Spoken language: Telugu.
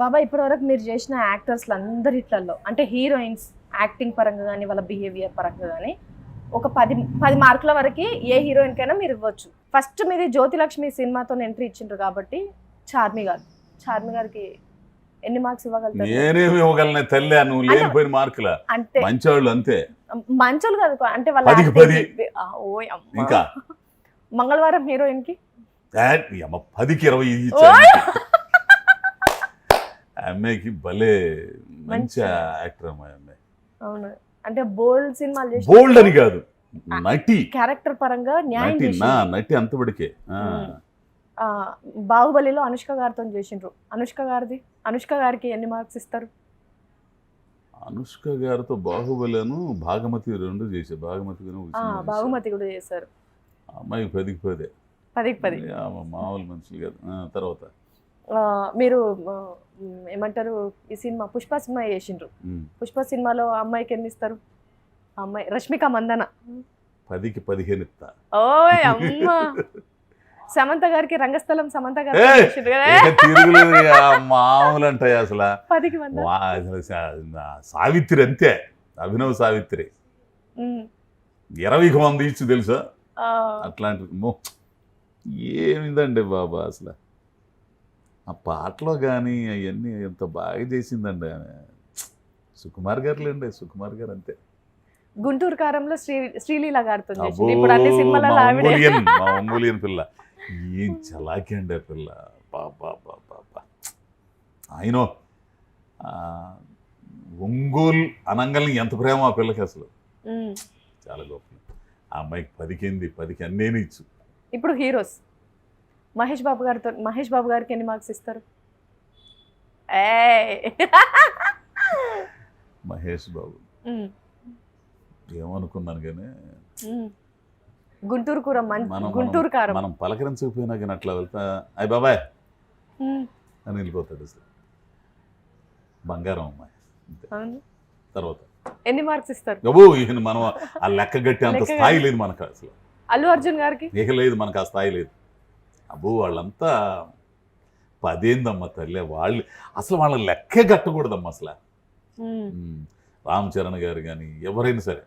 బాబా ఇప్పటివరకు మీరు చేసిన యాక్టర్స్లో అందరిట్లలో అంటే హీరోయిన్స్ యాక్టింగ్ పరంగా కానీ వాళ్ళ బిహేవియర్ పరంగా కానీ ఒక పది పది మార్కుల వరకు ఏ హీరోయిన్ కైనా మీరు ఇవ్వచ్చు. ఫస్ట్ మీది జ్యోతిలక్ష్మి సినిమాతో ఎంట్రీ ఇచ్చిండ్రు కాబట్టి చార్మి గారు. చార్మి గారికి ఎన్ని మార్క్స్ ఇవ్వగలుగుతారు? నేనేమి ఇవ్వగలను తల్లి నువ్వు లేనిపోయిన మార్కుల? అంటే మంచివాళ్ళు అంతే. మంచోళ్ళు కాదు అంటే వాళ్ళ. ఇంకా? మంగళవారం హీరోయిన్కి పదికి ఇరవై అమ్మాయికి భలే మంచి. యాక్టర్ అమ్మాయి అమ్మాయి. అవును. అంటే బోల్డ్ సినిమాలు చేసి బోల్డ్ అని కాదు నటి. క్యారెక్టర్ పరంగా న్యాయం నటి. నా నటి అంతబడికే బాహుబలిలో అనుష్క గారితో చేసిండ్రు. అనుష్క గారిది? అనుష్క గారికి ఎన్ని మార్క్స్ ఇస్తారు? అనుష్క గారితో బాహుబలను భాగమతి రెండు చేసే భాగమతి చేశారు. బాహుమతి కూడా చేశారు. అమ్మాయి పదికి పదే పదికి పది మామూలు మనుషులు కాదు. తర్వాత. మీరు ఏమంటారు ఈ సినిమా పుష్ప సినిమా చేసిండ్రు. పుష్ప సినిమాలో అమ్మాయికి ఎన్ని ఇస్తారు? అమ్మాయి రష్మిక మందన. పదికి పదిహేను ఇస్తా. ఓయ్ అమ్మ! సమంత గారికి రంగస్థలం సమంత గారు మామూలు అంటాయి అసలు. పదికి సావిత్రి అంతే. అభినవ్ సావిత్రి. ఇరవైకి వంద ఇచ్చు తెలుసా? అట్లాంటి ఏమిందండి బాబా అసలు? ఆ పాటలో కానీ అవన్నీ ఎంత బాగా చేసిందండి ఆమె. సుకుమార్ గారులేండి సుకుమార్ గారు అంతే. గుంటూరు కారంలో శ్రీ శ్రీలీల గారితో పిల్ల. ఏం చలాకి అండి ఆ పిల్ల. పాపా పాపా ఆయన ఒంగోలు అనంగల్ని ఎంత ప్రేమ ఆ పిల్లకి అసలు. చాలా గొప్ప. ఆ అమ్మాయికి పదికింది పదికి అన్నేని ఇచ్చు. ఇప్పుడు హీరోస్. మహేష్ బాబు గారితో మహేష్ బాబు గారికి ఎన్ని మార్క్స్ ఇస్తారు? ఏయ్. మహేష్ బాబు. ఏమనుకున్నాను కానీ. గుంటూరు కూర గుంటూరు కారం. మనం పలకరించకపోయినా కానీ అట్లా వెళ్తా. అయ్య బాబాయ్. అని వెళ్ళిపోతాడు అసలు. బంగారం అమ్మాయి. తర్వాత. ఎన్ని మార్క్స్ ఇస్తారు? ఈయన మనం ఆ లెక్క గట్టి అంత స్థాయి లేదు మనకు అసలు. అల్లు అర్జున్ గారికి? ఇక లేదు మనకు ఆ స్థాయి లేదు. అబ్బో వాళ్ళంతా పదేందమ్మా తల్లి వాళ్ళు అసలు వాళ్ళ లెక్కే కట్టకూడదమ్మా అసలు. రామ్ చరణ్ గారు కానీ ఎవరైనా సరే.